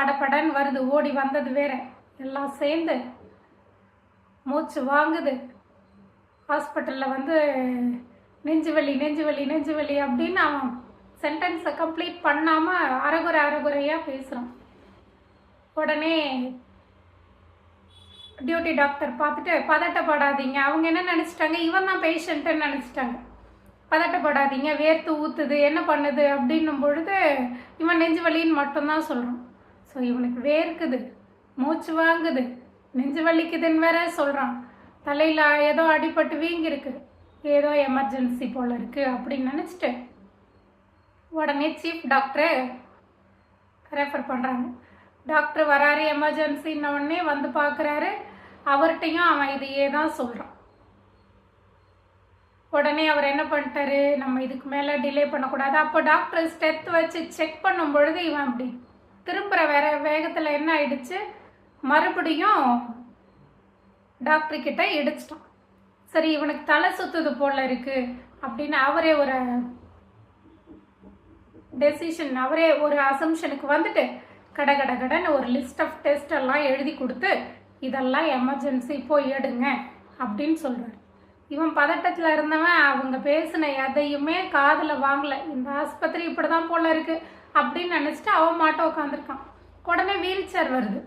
படபடன்னு வருது ஓடி வந்தது வேற. எல்லாம் சேர்ந்து மூச்சு வாங்குது. ஹாஸ்பிட்டலில் வந்து நெஞ்சு வலி நெஞ்சு வலி நெஞ்சு வலி அப்படின்னு அவன் சென்டென்ஸை கம்ப்ளீட் பண்ணாமல் அரைகுறை அரைகுறையாக பேசுகிறான் உடனே டியூட்டி டாக்டர் பார்த்துட்டு பதட்டப்படாதீங்க. அவங்க என்ன நினச்சிட்டாங்க? இவன் தான் பேஷண்ட்டுன்னு நினச்சிட்டாங்க. பதட்டப்படாதீங்க. வேர்த்து ஊற்றுது என்ன பண்ணுது? அப்படின்னும் பொழுது இவன் நெஞ்சு வலின்னு மட்டும்தான் சொல்கிறான் ஸோ இவனுக்கு வேர்க்குது மூச்சு வாங்குது. நெஞ்சு வலிக்குதுன்னு வேற சொல்கிறான் தலையில் ஏதோ அடிபட்டு வீங்கிருக்கு. ஏதோ எமர்ஜென்சி போல் இருக்குது அப்படின்னு நினச்சிட்டு உடனே சீஃப் டாக்டரை ரெஃபர் பண்ணுறாங்க டாக்டர் வராரு எமர்ஜென்சின்ன உடனே வந்து பார்க்குறாரு அவர்கிட்டையும் அவன் இதையே தான் சொல்கிறான் உடனே அவர் என்ன பண்ணிட்டாரு? நம்ம இதுக்கு மேலே டிலே பண்ணக்கூடாது. அப்போ டாக்டர் ஸ்டெத் வச்சு செக் பண்ணும் பொழுது இவன் அப்படி போகிற வேற வேகத்தில் என்ன ஆயிடுச்சு? மறுபடியும் டாக்டர்கிட்ட இடிச்சிட்டான். சரி இவனுக்கு தலை சுத்துது போல இருக்கு அப்படின்னு அவரே ஒரு டெசிஷன் அவரே ஒரு அசம்ஷனுக்கு வந்துட்டு கட கட கடன்னு ஒரு லிஸ்ட் ஆஃப் டெஸ்ட் எல்லாம் எழுதி கொடுத்து இதெல்லாம் எமர்ஜென்சி போய் எடுங்க அப்படின்னு சொல்கிறார் இவன் பதட்டத்தில் இருந்தவன் அவங்க பேசின எதையுமே காதில் வாங்கலை. இந்த ஆஸ்பத்திரி இப்படி தான் போல இருக்குது அப்படின்னு நினச்சிட்டு அவன் மாட்ட உட்காந்துருக்கான் உடனே வீல் சேர் வருது.